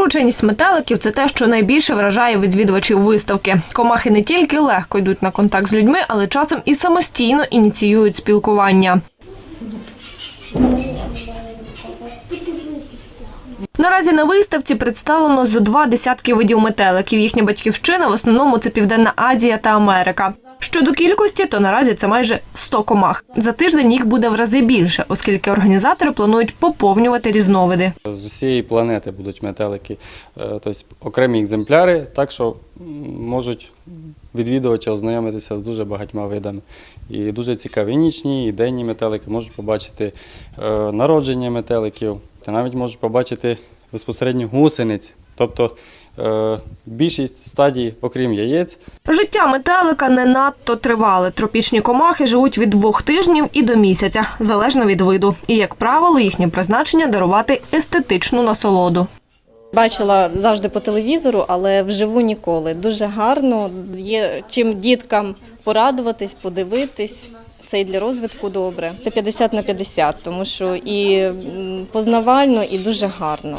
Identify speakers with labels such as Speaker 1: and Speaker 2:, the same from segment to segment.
Speaker 1: Прирученість метеликів це те, що найбільше вражає відвідувачів виставки. Комахи не тільки легко йдуть на контакт з людьми, але часом і самостійно ініціюють спілкування. Наразі на виставці представлено зо два десятки видів метеликів. Їхня батьківщина в основному це Південна Азія та Америка. Щодо кількості, то наразі це майже 100 комах. За тиждень їх буде в рази більше, оскільки організатори планують поповнювати різновиди.
Speaker 2: З усієї планети будуть метелики, е, тобто окремі екземпляри, так що можуть відвідувачі ознайомитися з дуже багатьма видами. І дуже цікаві нічні, і денні метелики, можуть побачити е, народження метеликів, та навіть можуть побачити безпосередньо гусениць. Тобто е, більшість стадій, окрім яєць,
Speaker 1: Життя метелика не надто тривале. Тропічні комахи живуть від двох тижнів і до місяця, залежно від виду. І, як правило, їхнє призначення дарувати естетичну насолоду.
Speaker 3: Бачила завжди по телевізору, але вживу ніколи. Дуже гарно. Є чим діткам порадуватись, подивитись. Це і для розвитку добре. Це 50 на 50, тому що і познавально, і дуже гарно.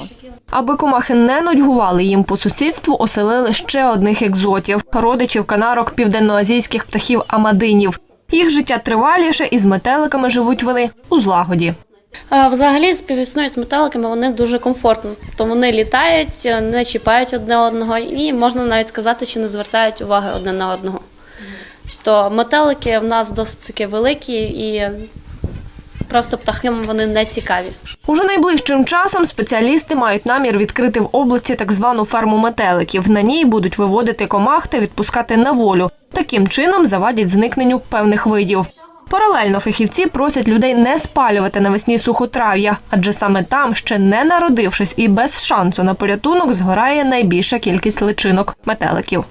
Speaker 1: Аби комахи не нудьгували їм по сусідству, оселили ще одних екзотів родичів канарок південноазійських птахів амадинів. Їх життя триваліше і з метеликами живуть вони у злагоді.
Speaker 4: Взагалі співіснують з метеликами, вони дуже комфортно. То вони літають, не чіпають одне одного, і можна навіть сказати, що не звертають уваги одне на одного. То метелики в нас досить таки великі і просто птахам вони не цікаві.
Speaker 1: Уже найближчим часом спеціалісти мають намір відкрити в області так звану ферму метеликів. На ній будуть виводити комах та відпускати на волю. Таким чином завадять зникненню певних видів. Паралельно фахівці просять людей не спалювати навесні сухотрав'я, адже саме там, ще не народившись і без шансу на порятунок, згорає найбільша кількість личинок метеликів.